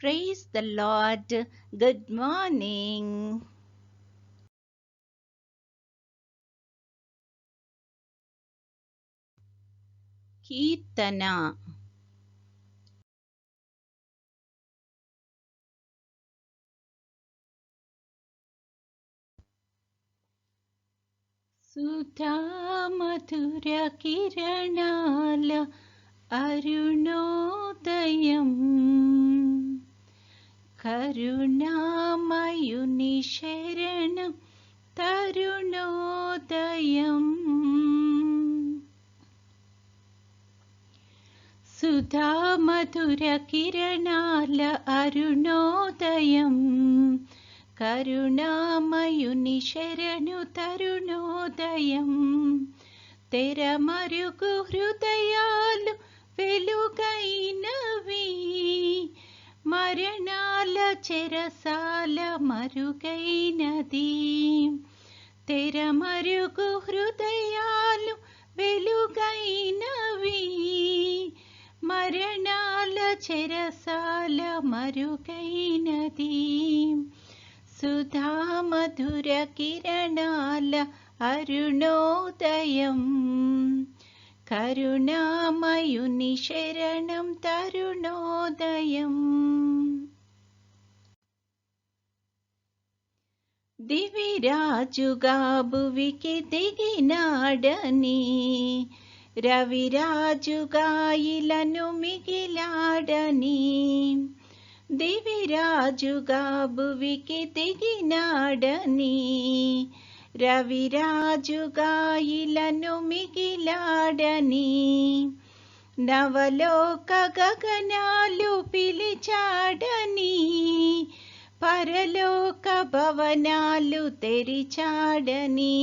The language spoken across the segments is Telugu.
Praise the Lord. Good morning. Keetana. सुधामधुरकिरणाल Arunodayam. కిరణాల అరుణోదయం కరుణామయుని శరణం తరుణోదయం సుధా మధుర కిరణాల అరుణోదయం కరుణామయుని శరణు తరుణోదయం తెరమరుగు హృదయాలు వెలుగైనవి మరణాల చెరసాల మరుగైనది తెరమరుగు హృదయాలు వెలుగైనవి మరణాల చెరసాల మరుగైనది సుధా మధుర కిరణాల అరుణోదయం కరుణామయుని శరణం తరుణోదయం. దివిరాజుగా భువికి దిగినాడని రవిరాజుగా ఇలను మిగిలాడని. దివిరాజుగా భువికి దిగినాడని రవిరాజుగాయిలను మిగిలాడని నవలోక గగనాలు పిలిచాడని పరలోక భవనాలు తెరిచాడని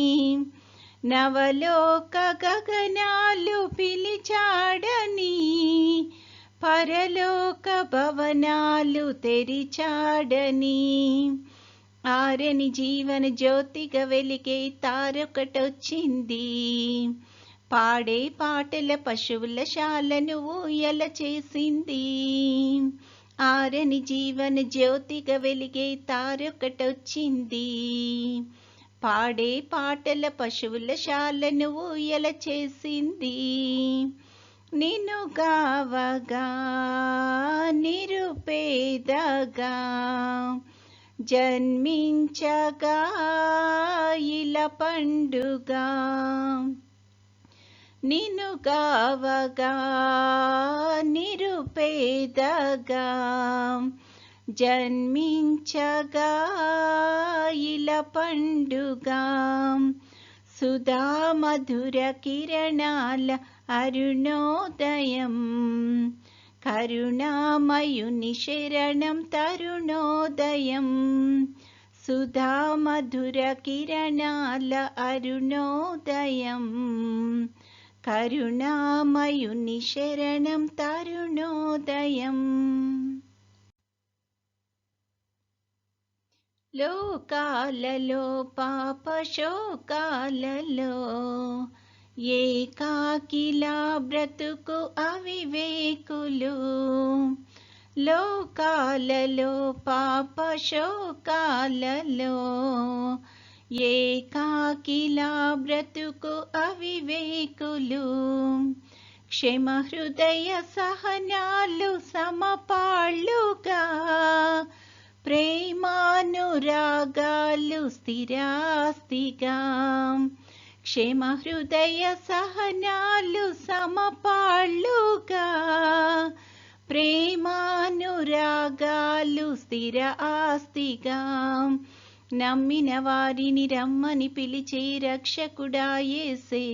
నవలోక గగనాలు పిలిచాడని పరలోక భవనాలు తెరిచాడని ఆరని జీవన జ్యోతిగా వెలిగే తారొకటొచ్చింది పాడే పాటల పశువుల శాలను ఊయల చేసింది. ఆరని జీవన జ్యోతిగా వెలిగే తారొకటొచ్చింది పాడే పాటల పశువుల శాలను ఊయల చేసింది. నిన్ను గావగా నిరుపేదగా జన్మించగా ఇల పండుగా నిన్ను గావగా నిరుపేదగా జన్మించగా ఇల పండుగా సుధా మధుర కిరణాల అరుణోదయం కరుణామయుని శరణం తరుణోదయం. సుధా మధుర కిరణాల అరుణోదయం. కరుణామయుని శరణం తరుణోదయం. లోకాలలో పాప శోకాలలో ఏకాకిలా బ్రతుకు అవివేకులు. లోకాలలో పాప శోకాలలో ఏకాకిలా బ్రతుకు అవివేకులు. క్షమ హృదయ సహనాలు సమపాళ్ళుగా ప్రేమానురాగాలు స్థిరాస్తిగా. క్షేమ హృదయ సహనాలు సమపాళ్ళుగా ప్రేమానురాగాలు స్థిర ఆస్తిగా. నమ్మిన వారిని రమ్మని పిలిచే రక్షకుడాయేసే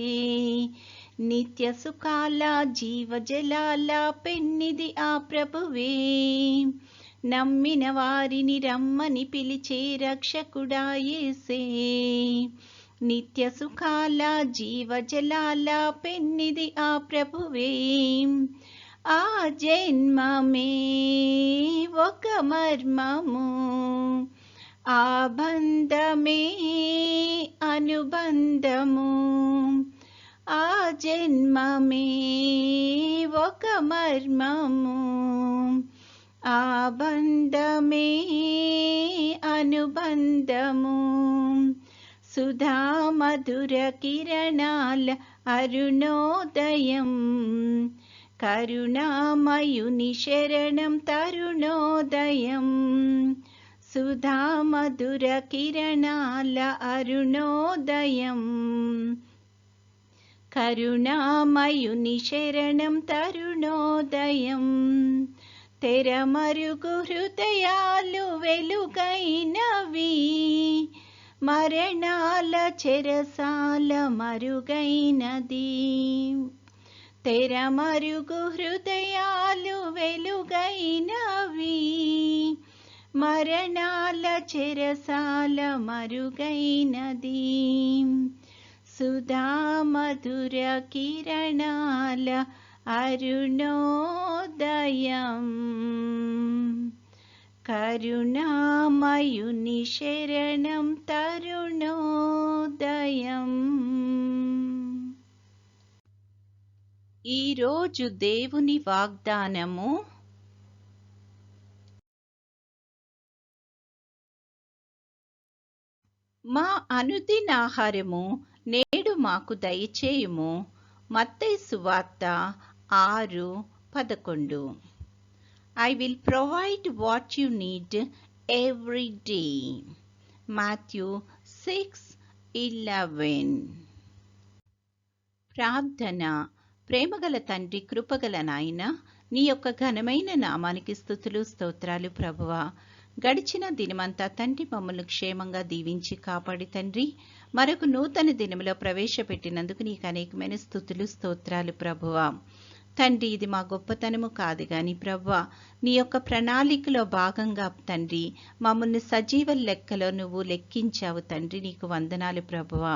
నిత్య సుఖాల జీవజలాల పెన్నిది ఆ ప్రభువే. నమ్మిన వారిని రమ్మని పిలిచే రక్షకుడాయేసే నిత్య సుఖాల జీవజలాల పెన్నిది ఆ ప్రభువే. ఆ జన్మమే ఒక మర్మము. ఆ బంధమే అనుబంధము. ఆ జన్మమే ఒక మర్మము. ఆ బంధమే అనుబంధము. సుధా మధుర కిరణాల అరుణోదయం కరుణామయుని శరణం తరుణోదయం సుధా మధుర కిరణాల అరుణోదయం కరుణామయుని శరణం తరుణోదయం తెరమరుగు హృదయాలు వెలుగైనవి మరణాల చెరసాల మరుగైనది తెరమరుగు హృదయాలు వెలుగైనవి మరణాల చెరసాల మరుగైనది సుధా మధుర కిరణాల అరుణోదయం కరుణామయుని శరణం తరుణోదయం. ఈరోజు దేవుని వాగ్దానము మా అనుదినాహారము నేడు మాకు దయచేయము. మత్తయి సువార్త ఆరు పదకొండు. I will provide what you need every day Matthew six eleven ప్రార్థన ప్రేమగల తండ్రి కృపగల నాయన నీ యొక్క ఘనమైన నామానికి స్థుతులు స్తోత్రాలు ప్రభువా. గడిచిన దినమంతా తండ్రి మమ్మల్ని క్షేమంగా దీవించి కాపాడి తండ్రి. మరొక నూతన దినములో ప్రవేశపెట్టినందుకు నీకు అనేకమైన స్థుతులు స్తోత్రాలు ప్రభువా. తండ్రి ఇది మా గొప్పతనము కాదు గాని ప్రవ్వా నీ యొక్క ప్రణాళికలో భాగంగా తండ్రి మమ్మల్ని సజీవ లెక్కలో నువ్వు లెక్కించావు తండ్రి నీకు వందనాలు ప్రభువా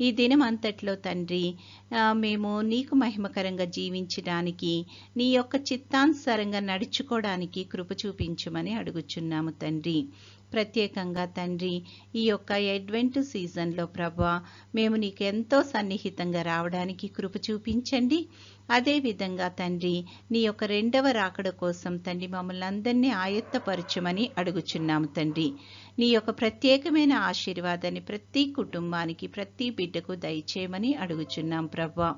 ఈ దినం అంతట్లో తండ్రి మేము నీకు మహిమకరంగా జీవించడానికి నీ యొక్క చిత్తానుసారంగా నడుచుకోవడానికి కృప చూపించమని అడుగుచున్నాము తండ్రి. ప్రత్యేకంగా తండ్రి ఈ యొక్క అడ్వెంట్ సీజన్లో ప్రభా మేము నీకు ఎంతో సన్నిహితంగా రావడానికి కృప చూపించండి. అదేవిధంగా తండ్రి నీ యొక్క రెండవ రాకడ కోసం తండ్రి మమ్మల్ని అందరినీ ఆయత్తపరచమని అడుగుచున్నాము తండ్రి. నీ యొక్క ప్రత్యేకమైన ఆశీర్వాదాన్ని ప్రతి కుటుంబానికి ప్రతి బిడ్డకు దయచేయమని అడుగుచున్నాం ప్రభా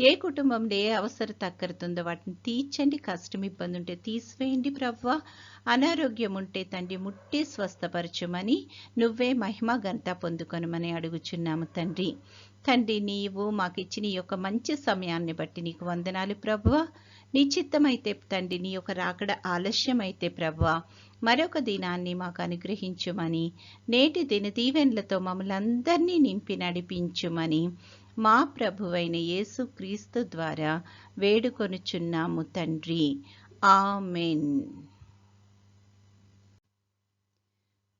ఏ కుటుంబంలో ఏ అవసరం తక్కరుతుందో వాటిని తీర్చండి కష్టం ఇబ్బంది ఉంటే తీసివేయండి ప్రవ్వా. అనారోగ్యం ఉంటే తండ్రి ముట్టి స్వస్థపరచుమని నువ్వే మహిమ గంట పొందుకొనమని అడుగుచున్నాము తండ్రి. తండ్రి నీవు మాకిచ్చిన ఈ యొక్క మంచి సమయాన్ని బట్టి నీకు వందనాలు ప్రభువ. నీ చిత్తమైతే తండ్రి నీ యొక్క రాకడ ఆలస్యమైతే ప్రభువ. మరొక దినాన్ని మాకు అనుగ్రహించుమని నేటి దిన దీవెన్లతో మమ్మల్ని అందరినీ నింపి నడిపించుమని మా ప్రభువైన యేసు క్రీస్తు ద్వారా వేడుకొనుచున్నాము తండ్రి. ఆమెన్.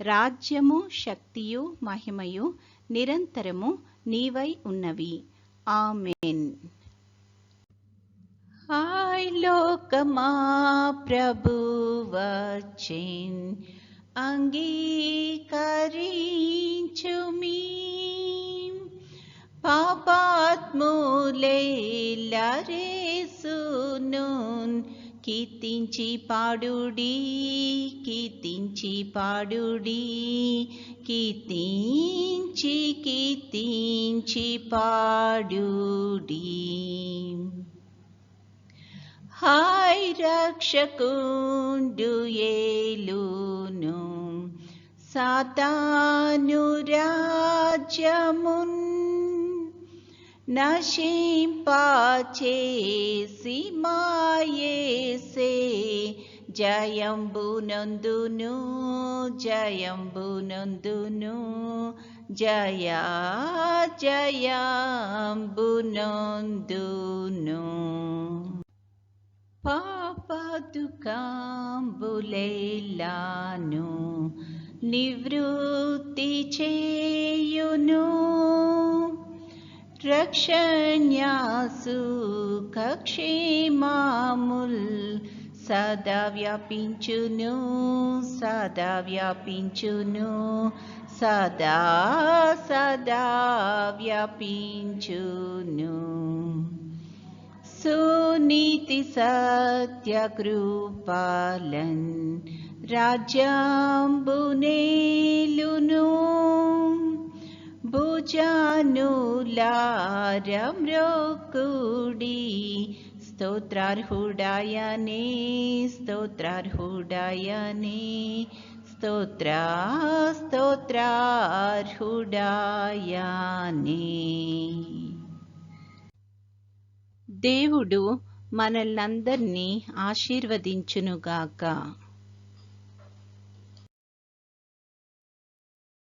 రాజ్యము శక్తియు మహిమయు నిరంతరము నీవై ఉన్నవి ఆమెన్ హాయ్ లోకమా ప్రభు వచ్చిన్ అంగీకరించుమీ పాపాత్ములేలరేసునున్ కీర్తించి పాడుడి కీర్తించి పాడుడి కీర్తించి కీర్తించి పాడుడి. హాయ్ రక్షకుండు ఏలును సాతాను రాజ్యమున్ నశింపాచేసి మాయేసే జయంబునందును జయంబునందును జయ జయంబునందును. పాప దుఃఖంబులేలాను నివృత్తి చేయును. रक्षण्यासु सुकक्षे मामुल् सदा व्यापिञ्चुनु सदा व्यापिञ्चुनु सदा सदा व्यापिञ्चुनु। सुनीतिसत्यकृपालन् राज्याम्बुने लुनु భుజానులారమ్రోకుడి. స్తోత్రార్హుడాయనే స్తోత్రార్హుడాయనే. స్తోత్ర స్తోత్రార్హుడాయనే. దేవుడు మనల్నందరినీ ఆశీర్వదించునుగాక.